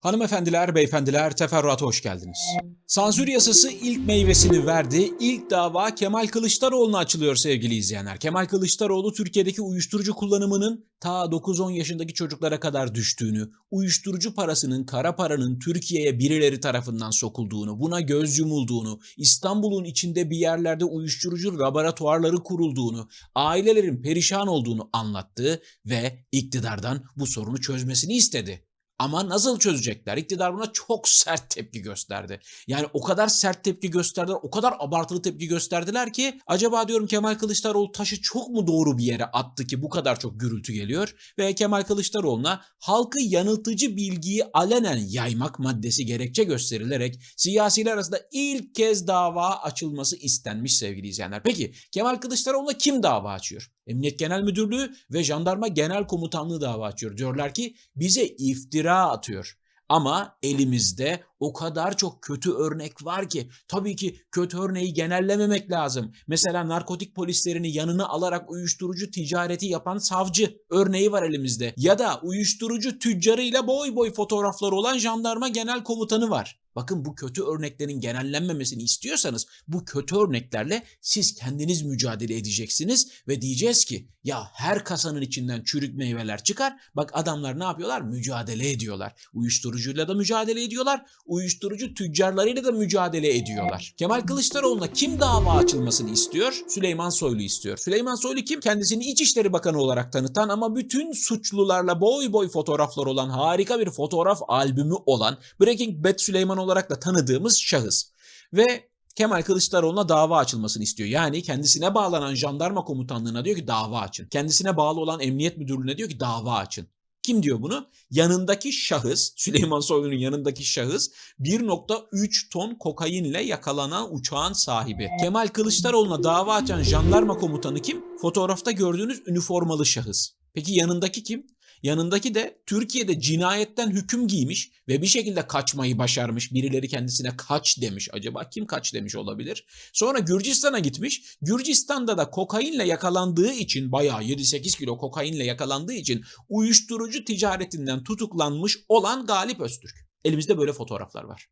Hanımefendiler, beyefendiler, teferruata hoş geldiniz. Sansür yasası ilk meyvesini verdi. İlk dava Kemal Kılıçdaroğlu'na açılıyor sevgili izleyenler. Kemal Kılıçdaroğlu Türkiye'deki uyuşturucu kullanımının ta 9-10 yaşındaki çocuklara kadar düştüğünü, uyuşturucu parasının, kara paranın Türkiye'ye birileri tarafından sokulduğunu, buna göz yumulduğunu, İstanbul'un içinde bir yerlerde uyuşturucu laboratuvarları kurulduğunu, ailelerin perişan olduğunu anlattı ve iktidardan bu sorunu çözmesini istedi. Ama nasıl çözecekler? İktidar buna çok sert tepki gösterdi. Yani o kadar sert tepki gösterdiler, o kadar abartılı tepki gösterdiler ki acaba diyorum Kemal Kılıçdaroğlu taşı çok mu doğru bir yere attı ki bu kadar çok gürültü geliyor? Ve Kemal Kılıçdaroğlu'na halkı yanıltıcı bilgiyi alenen yaymak maddesi gerekçe gösterilerek siyasiler arasında ilk kez dava açılması istenmiş sevgili izleyenler. Peki Kemal Kılıçdaroğlu'na kim dava açıyor? Emniyet Genel Müdürlüğü ve Jandarma Genel Komutanlığı dava açıyor. Diyorlar ki bize iftira atıyor. Ama elimizde o kadar çok kötü örnek var ki tabii ki kötü örneği genellememek lazım. Mesela narkotik polislerini yanına alarak uyuşturucu ticareti yapan savcı örneği var elimizde. Ya da uyuşturucu tüccarıyla boy boy fotoğrafları olan jandarma genel komutanı var. Bakın bu kötü örneklerin genellenmemesini istiyorsanız bu kötü örneklerle siz kendiniz mücadele edeceksiniz ve diyeceğiz ki ya her kasanın içinden çürük meyveler çıkar. Bak adamlar ne yapıyorlar? Mücadele ediyorlar. Uyuşturucuyla da mücadele ediyorlar. Uyuşturucu tüccarlarıyla da mücadele ediyorlar. Kemal Kılıçdaroğlu'na kim dava açılmasını istiyor? Süleyman Soylu istiyor. Süleyman Soylu kim? Kendisini İçişleri Bakanı olarak tanıtan ama bütün suçlularla boy boy fotoğraflar olan harika bir fotoğraf albümü olan Breaking Bad Süleyman olarak da tanıdığımız şahıs. Ve Kemal Kılıçdaroğlu'na dava açılmasını istiyor. Yani kendisine bağlanan jandarma komutanlığına diyor ki dava açın. Kendisine bağlı olan emniyet müdürlüğüne diyor ki dava açın. Kim diyor bunu? Yanındaki şahıs, Süleyman Soylu'nun yanındaki şahıs 1.3 ton kokainle yakalanan uçağın sahibi. Kemal Kılıçdaroğlu'na dava açan jandarma komutanı kim? Fotoğrafta gördüğünüz üniformalı şahıs. Peki yanındaki kim? Yanındaki de Türkiye'de cinayetten hüküm giymiş ve bir şekilde kaçmayı başarmış. Birileri kendisine kaç demiş. Acaba kim kaç demiş olabilir? Sonra Gürcistan'a gitmiş. Gürcistan'da da kokainle yakalandığı için bayağı 7-8 kilo kokainle yakalandığı için uyuşturucu ticaretinden tutuklanmış olan Galip Öztürk. Elimizde böyle fotoğraflar var.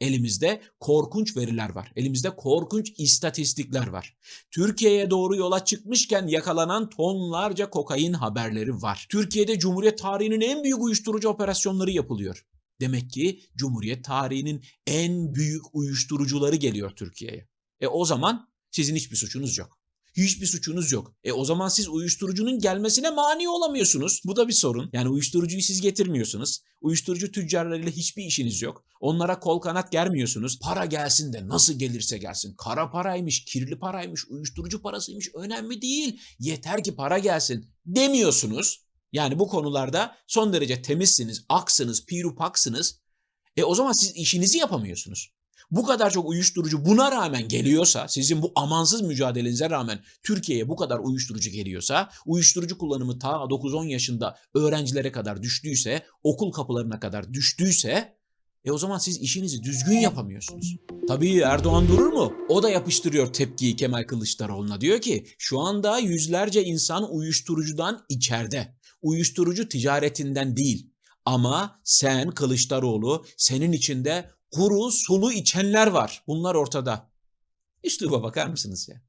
Elimizde korkunç veriler var. Elimizde korkunç istatistikler var. Türkiye'ye doğru yola çıkmışken yakalanan tonlarca kokain haberleri var. Türkiye'de Cumhuriyet tarihinin en büyük uyuşturucu operasyonları yapılıyor. Demek ki Cumhuriyet tarihinin en büyük uyuşturucuları geliyor Türkiye'ye. E o zaman sizin hiçbir suçunuz yok. Hiçbir suçunuz yok. E o zaman siz uyuşturucunun gelmesine mani olamıyorsunuz. Bu da bir sorun. Yani uyuşturucuyu siz getirmiyorsunuz. Uyuşturucu tüccarlarıyla hiçbir işiniz yok. Onlara kol kanat germiyorsunuz. Para gelsin de nasıl gelirse gelsin. Kara paraymış, kirli paraymış, uyuşturucu parasıymış önemli değil. Yeter ki para gelsin demiyorsunuz. Yani bu konularda son derece temizsiniz, aksınız, pirupaksınız. E o zaman siz işinizi yapamıyorsunuz bu kadar çok uyuşturucu buna rağmen geliyorsa, sizin bu amansız mücadelenize rağmen Türkiye'ye bu kadar uyuşturucu geliyorsa, uyuşturucu kullanımı ta 9-10 yaşında öğrencilere kadar düştüyse, okul kapılarına kadar düştüyse, e o zaman siz işinizi düzgün yapamıyorsunuz. Tabii Erdoğan durur mu? O da yapıştırıyor tepkiyi Kemal Kılıçdaroğlu'na. Diyor ki şu anda yüzlerce insan uyuşturucudan içeride. Uyuşturucu ticaretinden değil. Ama sen Kılıçdaroğlu senin içinde kuru sulu içenler var. Bunlar ortada. Üsluba bakar mısınız ya?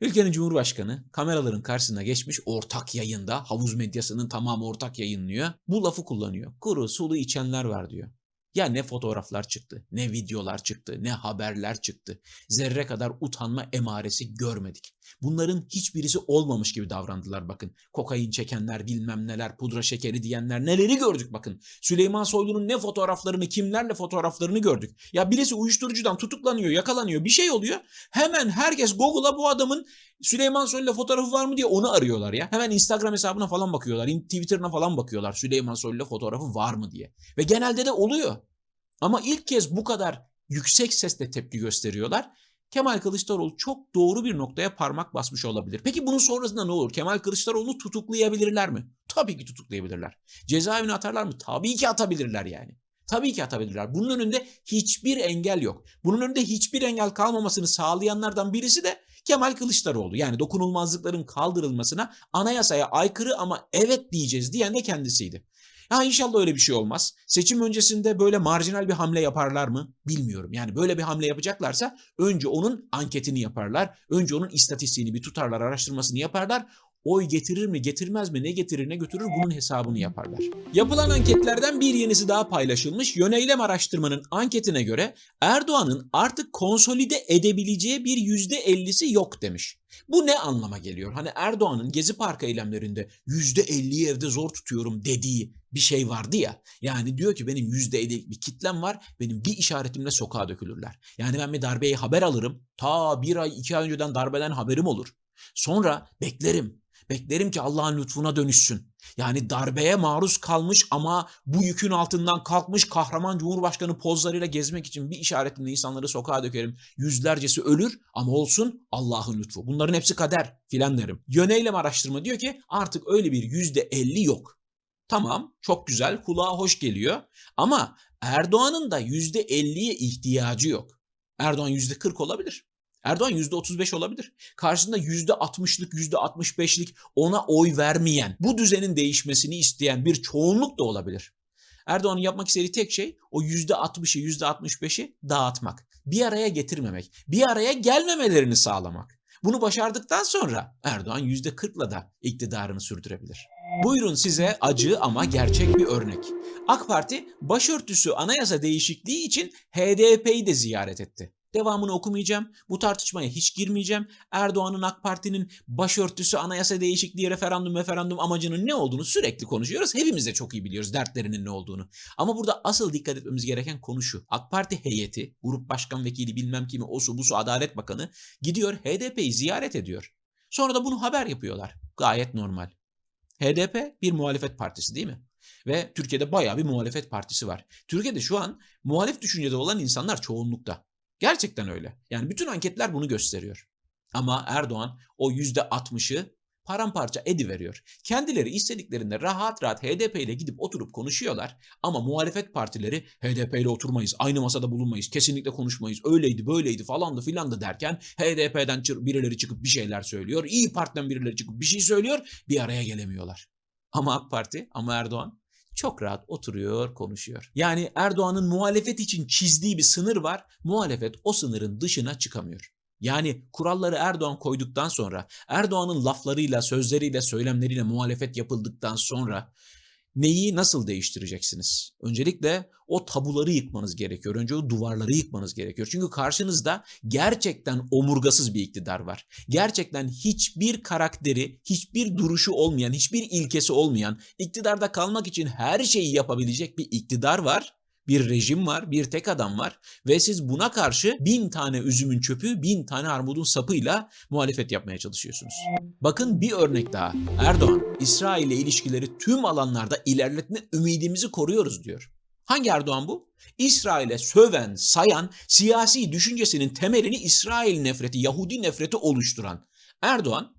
Ülkenin Cumhurbaşkanı kameraların karşısına geçmiş ortak yayında havuz medyasının tamamı ortak yayınlıyor. Bu lafı kullanıyor. Kuru sulu içenler var diyor. Ya ne fotoğraflar çıktı, ne videolar çıktı, ne haberler çıktı. Zerre kadar utanma emaresi görmedik. Bunların hiçbirisi olmamış gibi davrandılar bakın. Kokain çekenler, bilmem neler, pudra şekeri diyenler neleri gördük bakın. Süleyman Soylu'nun ne fotoğraflarını, kimlerle fotoğraflarını gördük. Ya birisi uyuşturucudan tutuklanıyor, yakalanıyor, bir şey oluyor. Hemen herkes Google'a bu adamın Süleyman Soylu'yla fotoğrafı var mı diye onu arıyorlar ya. Hemen Instagram hesabına falan bakıyorlar, Twitter'ına falan bakıyorlar Süleyman Soylu'yla fotoğrafı var mı diye. Ve genelde de oluyor. Ama ilk kez bu kadar yüksek sesle tepki gösteriyorlar. Kemal Kılıçdaroğlu çok doğru bir noktaya parmak basmış olabilir. Peki bunun sonrasında ne olur? Kemal Kılıçdaroğlu'nu tutuklayabilirler mi? Tabii ki tutuklayabilirler. Cezaevine atarlar mı? Tabii ki atabilirler yani. Tabii ki atabilirler. Bunun önünde hiçbir engel yok. Bunun önünde hiçbir engel kalmamasını sağlayanlardan birisi de Kemal Kılıçdaroğlu. Yani dokunulmazlıkların kaldırılmasına anayasaya aykırı ama evet diyeceğiz diyen de kendisiydi. Ya inşallah öyle bir şey olmaz. Seçim öncesinde böyle marjinal bir hamle yaparlar mı? Bilmiyorum. Yani böyle bir hamle yapacaklarsa önce onun anketini yaparlar. Önce onun istatistiğini bir tutarlar, araştırmasını yaparlar. Oy getirir mi, getirmez mi, ne getirir, ne götürür bunun hesabını yaparlar. Yapılan anketlerden bir yenisi daha paylaşılmış. Yöneylem araştırmanın anketine göre Erdoğan'ın artık konsolide edebileceği bir %50'si yok demiş. Bu ne anlama geliyor? Hani Erdoğan'ın Gezi Parkı eylemlerinde %50'yi evde zor tutuyorum dediği bir şey vardı ya. Yani diyor ki benim %50'lik bir kitlem var. Benim bir işaretimle sokağa dökülürler. Yani ben bir darbeyi haber alırım. Ta bir ay iki ay önceden darbeden haberim olur. Sonra beklerim. Beklerim ki Allah'ın lütfuna dönüşsün. Yani darbeye maruz kalmış ama bu yükün altından kalkmış kahraman Cumhurbaşkanı pozlarıyla gezmek için bir işaretimle insanları sokağa dökerim. Yüzlercesi ölür ama olsun Allah'ın lütfu. Bunların hepsi kader filan derim. Yöneylem araştırma diyor ki artık öyle bir yüzde elli yok. Tamam çok güzel kulağa hoş geliyor ama Erdoğan'ın da yüzde elliye ihtiyacı yok. Erdoğan yüzde kırk olabilir. Erdoğan %35 olabilir. Karşısında %60'lık, %65'lik ona oy vermeyen, bu düzenin değişmesini isteyen bir çoğunluk da olabilir. Erdoğan'ın yapmak istediği tek şey o %60'ı, %65'i dağıtmak. Bir araya getirmemek, bir araya gelmemelerini sağlamak. Bunu başardıktan sonra Erdoğan %40'la da iktidarını sürdürebilir. Buyurun size acı ama gerçek bir örnek. AK Parti başörtüsü anayasa değişikliği için HDP'yi de ziyaret etti. Devamını okumayacağım. Bu tartışmaya hiç girmeyeceğim. Erdoğan'ın AK Parti'nin başörtüsü anayasa değişikliği referandum referandum amacının ne olduğunu sürekli konuşuyoruz. Hepimiz de çok iyi biliyoruz dertlerinin ne olduğunu. Ama burada asıl dikkat etmemiz gereken konu şu. AK Parti heyeti, grup başkan vekili bilmem kimi, osu busu Adalet Bakanı gidiyor HDP'yi ziyaret ediyor. Sonra da bunu haber yapıyorlar. Gayet normal. HDP bir muhalefet partisi değil mi? Ve Türkiye'de bayağı bir muhalefet partisi var. Türkiye'de şu an muhalif düşüncede olan insanlar çoğunlukta. Gerçekten öyle. Yani bütün anketler bunu gösteriyor. Ama Erdoğan o %60'ı paramparça ediveriyor. Kendileri istediklerinde rahat rahat HDP ile gidip oturup konuşuyorlar ama muhalefet partileri HDP ile oturmayız, aynı masada bulunmayız, kesinlikle konuşmayız, öyleydi böyleydi falandı filandı derken HDP'den birileri çıkıp bir şeyler söylüyor, İyi Parti'den birileri çıkıp bir şey söylüyor, bir araya gelemiyorlar. Ama AK Parti, ama Erdoğan çok rahat oturuyor, konuşuyor. Yani Erdoğan'ın muhalefet için çizdiği bir sınır var. Muhalefet o sınırın dışına çıkamıyor. Yani kuralları Erdoğan koyduktan sonra, Erdoğan'ın laflarıyla, sözleriyle, söylemleriyle muhalefet yapıldıktan sonra neyi nasıl değiştireceksiniz? Öncelikle o tabuları yıkmanız gerekiyor. Önce o duvarları yıkmanız gerekiyor. Çünkü karşınızda gerçekten omurgasız bir iktidar var. Gerçekten hiçbir karakteri, hiçbir duruşu olmayan, hiçbir ilkesi olmayan, iktidarda kalmak için her şeyi yapabilecek bir iktidar var bir rejim var, bir tek adam var ve siz buna karşı bin tane üzümün çöpü, bin tane armudun sapıyla muhalefet yapmaya çalışıyorsunuz. Bakın bir örnek daha. Erdoğan, İsrail ile ilişkileri tüm alanlarda ilerletme ümidimizi koruyoruz diyor. Hangi Erdoğan bu? İsrail'e söven, sayan, siyasi düşüncesinin temelini İsrail nefreti, Yahudi nefreti oluşturan Erdoğan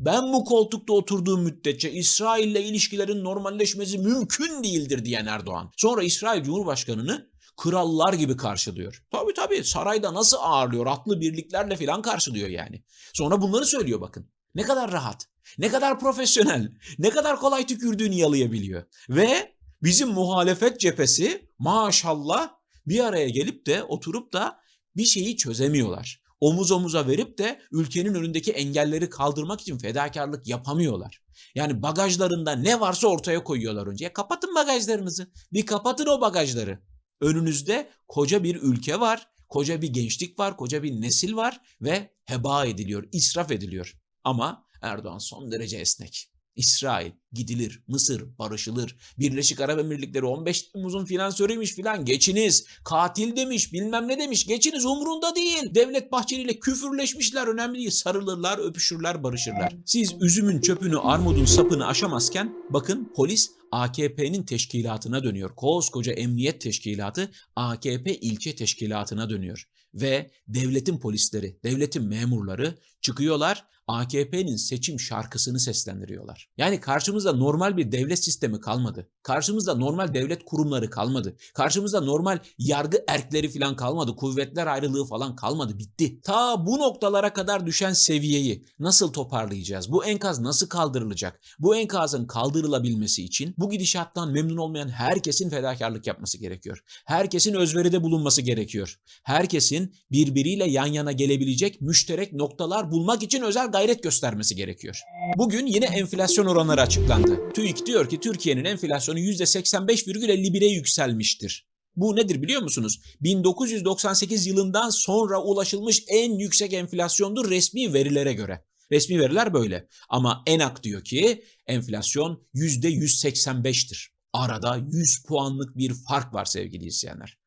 ben bu koltukta oturduğum müddetçe İsrail ile ilişkilerin normalleşmesi mümkün değildir diyen Erdoğan. Sonra İsrail Cumhurbaşkanı'nı krallar gibi karşılıyor. Tabii tabii sarayda nasıl ağırlıyor atlı birliklerle falan karşılıyor yani. Sonra bunları söylüyor bakın. Ne kadar rahat, ne kadar profesyonel, ne kadar kolay tükürdüğünü yalayabiliyor. Ve bizim muhalefet cephesi maşallah bir araya gelip de oturup da bir şeyi çözemiyorlar omuz omuza verip de ülkenin önündeki engelleri kaldırmak için fedakarlık yapamıyorlar. Yani bagajlarında ne varsa ortaya koyuyorlar önce. Ya kapatın bagajlarınızı. Bir kapatın o bagajları. Önünüzde koca bir ülke var, koca bir gençlik var, koca bir nesil var ve heba ediliyor, israf ediliyor. Ama Erdoğan son derece esnek. İsrail gidilir, Mısır barışılır, Birleşik Arap Emirlikleri 15 Temmuz'un finansörüymüş filan geçiniz, katil demiş bilmem ne demiş geçiniz umurunda değil. Devlet Bahçeli ile küfürleşmişler önemli değil sarılırlar, öpüşürler, barışırlar. Siz üzümün çöpünü, armudun sapını aşamazken bakın polis AKP'nin teşkilatına dönüyor. Koskoca emniyet teşkilatı AKP ilçe teşkilatına dönüyor. Ve devletin polisleri, devletin memurları çıkıyorlar AKP'nin seçim şarkısını seslendiriyorlar. Yani karşımızda Karşımızda normal bir devlet sistemi kalmadı. Karşımızda normal devlet kurumları kalmadı. Karşımızda normal yargı erkleri falan kalmadı. Kuvvetler ayrılığı falan kalmadı. Bitti. Ta bu noktalara kadar düşen seviyeyi nasıl toparlayacağız? Bu enkaz nasıl kaldırılacak? Bu enkazın kaldırılabilmesi için bu gidişattan memnun olmayan herkesin fedakarlık yapması gerekiyor. Herkesin özveride bulunması gerekiyor. Herkesin birbiriyle yan yana gelebilecek müşterek noktalar bulmak için özel gayret göstermesi gerekiyor. Bugün yine enflasyon oranları açıklandı. TÜİK diyor ki Türkiye'nin enflasyonu %85,51'e yükselmiştir. Bu nedir biliyor musunuz? 1998 yılından sonra ulaşılmış en yüksek enflasyondur resmi verilere göre. Resmi veriler böyle. Ama ENAK diyor ki enflasyon %185'tir. Arada 100 puanlık bir fark var sevgili izleyenler.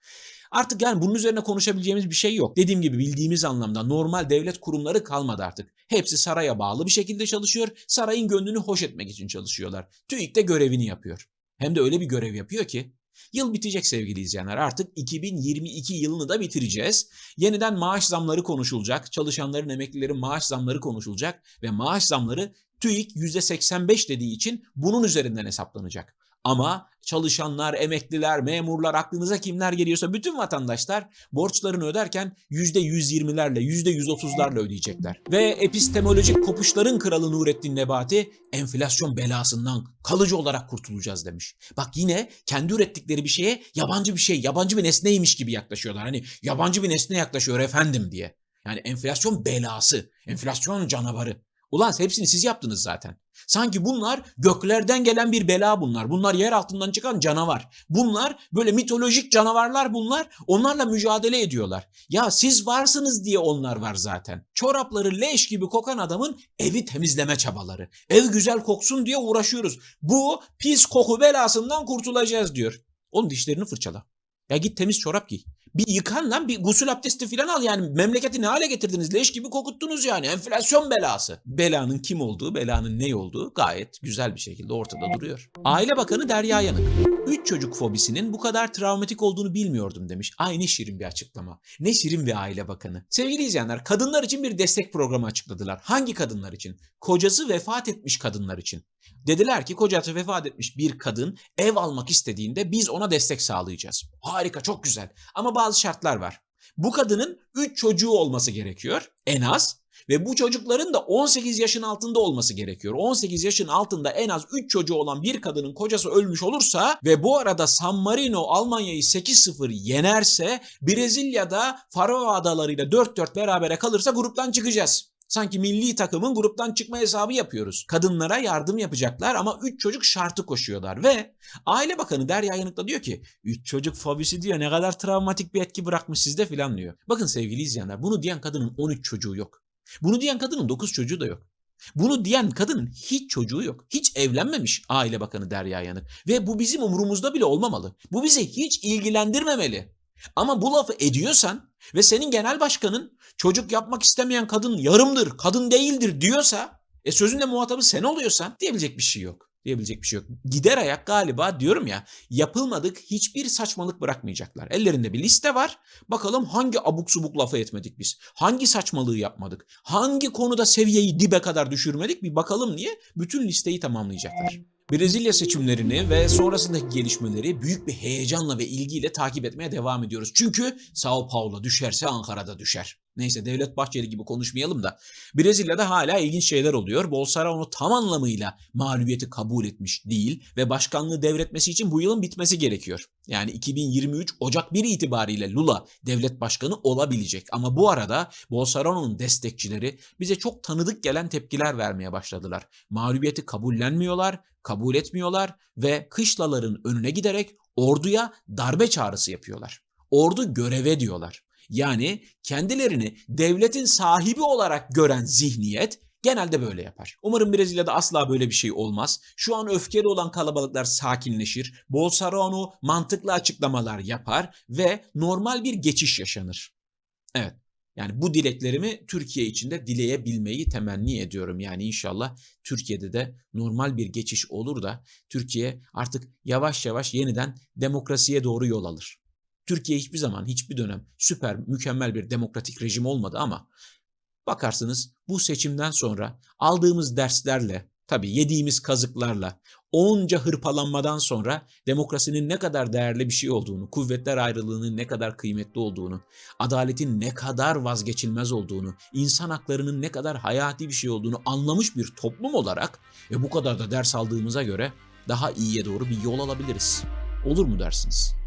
Artık yani bunun üzerine konuşabileceğimiz bir şey yok. Dediğim gibi bildiğimiz anlamda normal devlet kurumları kalmadı artık. Hepsi saraya bağlı bir şekilde çalışıyor. Sarayın gönlünü hoş etmek için çalışıyorlar. TÜİK de görevini yapıyor. Hem de öyle bir görev yapıyor ki Yıl bitecek sevgili izleyenler. Artık 2022 yılını da bitireceğiz. Yeniden maaş zamları konuşulacak. Çalışanların, emeklilerin maaş zamları konuşulacak. Ve maaş zamları TÜİK %85 dediği için bunun üzerinden hesaplanacak. Ama çalışanlar, emekliler, memurlar, aklınıza kimler geliyorsa bütün vatandaşlar borçlarını öderken %120'lerle, %130'larla ödeyecekler. Ve epistemolojik kopuşların kralı Nurettin Nebati enflasyon belasından kalıcı olarak kurtulacağız demiş. Bak yine kendi ürettikleri bir şeye yabancı bir şey, yabancı bir nesneymiş gibi yaklaşıyorlar. Hani yabancı bir nesne yaklaşıyor efendim diye. Yani enflasyon belası, enflasyon canavarı. Ulan hepsini siz yaptınız zaten. Sanki bunlar göklerden gelen bir bela bunlar. Bunlar yer altından çıkan canavar. Bunlar böyle mitolojik canavarlar bunlar. Onlarla mücadele ediyorlar. Ya siz varsınız diye onlar var zaten. Çorapları leş gibi kokan adamın evi temizleme çabaları. Ev güzel koksun diye uğraşıyoruz. Bu pis koku belasından kurtulacağız diyor. Onun dişlerini fırçala. Ya git temiz çorap giy. Bir yıkan lan bir gusül abdesti falan al yani memleketi ne hale getirdiniz leş gibi kokuttunuz yani enflasyon belası. Belanın kim olduğu belanın ne olduğu gayet güzel bir şekilde ortada duruyor. Aile Bakanı Derya Yanık. Üç çocuk fobisinin bu kadar travmatik olduğunu bilmiyordum demiş. Aynı şirin bir açıklama. Ne şirin bir aile bakanı. Sevgili izleyenler kadınlar için bir destek programı açıkladılar. Hangi kadınlar için? Kocası vefat etmiş kadınlar için. Dediler ki kocası vefat etmiş bir kadın ev almak istediğinde biz ona destek sağlayacağız. Harika çok güzel ama bazı şartlar var. Bu kadının 3 çocuğu olması gerekiyor en az ve bu çocukların da 18 yaşın altında olması gerekiyor. 18 yaşın altında en az 3 çocuğu olan bir kadının kocası ölmüş olursa ve bu arada San Marino Almanya'yı 8-0 yenerse Brezilya'da Faroe Adaları'yla 4-4 berabere kalırsa gruptan çıkacağız. Sanki milli takımın gruptan çıkma hesabı yapıyoruz. Kadınlara yardım yapacaklar ama 3 çocuk şartı koşuyorlar ve Aile Bakanı Derya Yanık'ta diyor ki 3 çocuk fobisi diyor ne kadar travmatik bir etki bırakmış sizde filan diyor. Bakın sevgili izleyenler bunu diyen kadının 13 çocuğu yok. Bunu diyen kadının 9 çocuğu da yok. Bunu diyen kadının hiç çocuğu yok. Hiç evlenmemiş Aile Bakanı Derya Yanık. Ve bu bizim umurumuzda bile olmamalı. Bu bizi hiç ilgilendirmemeli. Ama bu lafı ediyorsan ve senin genel başkanın çocuk yapmak istemeyen kadın yarımdır, kadın değildir diyorsa e sözünde muhatabı sen oluyorsan diyebilecek bir şey yok. Diyebilecek bir şey yok. Gider ayak galiba diyorum ya yapılmadık hiçbir saçmalık bırakmayacaklar. Ellerinde bir liste var. Bakalım hangi abuk subuk lafı etmedik biz. Hangi saçmalığı yapmadık. Hangi konuda seviyeyi dibe kadar düşürmedik bir bakalım diye bütün listeyi tamamlayacaklar. Brezilya seçimlerini ve sonrasındaki gelişmeleri büyük bir heyecanla ve ilgiyle takip etmeye devam ediyoruz. Çünkü Sao Paulo düşerse Ankara'da düşer. Neyse Devlet Bahçeli gibi konuşmayalım da Brezilya'da hala ilginç şeyler oluyor. Bolsonaro tam anlamıyla mağlubiyeti kabul etmiş değil ve başkanlığı devretmesi için bu yılın bitmesi gerekiyor. Yani 2023 Ocak 1 itibariyle Lula devlet başkanı olabilecek. Ama bu arada Bolsonaro'nun destekçileri bize çok tanıdık gelen tepkiler vermeye başladılar. Mağlubiyeti kabullenmiyorlar, kabul etmiyorlar ve kışlaların önüne giderek orduya darbe çağrısı yapıyorlar. Ordu göreve diyorlar. Yani kendilerini devletin sahibi olarak gören zihniyet genelde böyle yapar. Umarım Brezilya'da asla böyle bir şey olmaz. Şu an öfkeli olan kalabalıklar sakinleşir. Bolsonaro mantıklı açıklamalar yapar ve normal bir geçiş yaşanır. Evet. Yani bu dileklerimi Türkiye içinde dileyebilmeyi temenni ediyorum. Yani inşallah Türkiye'de de normal bir geçiş olur da Türkiye artık yavaş yavaş yeniden demokrasiye doğru yol alır. Türkiye hiçbir zaman, hiçbir dönem süper, mükemmel bir demokratik rejim olmadı ama bakarsınız bu seçimden sonra aldığımız derslerle, Tabii yediğimiz kazıklarla, onca hırpalanmadan sonra demokrasinin ne kadar değerli bir şey olduğunu, kuvvetler ayrılığının ne kadar kıymetli olduğunu, adaletin ne kadar vazgeçilmez olduğunu, insan haklarının ne kadar hayati bir şey olduğunu anlamış bir toplum olarak ve bu kadar da ders aldığımıza göre daha iyiye doğru bir yol alabiliriz. Olur mu dersiniz?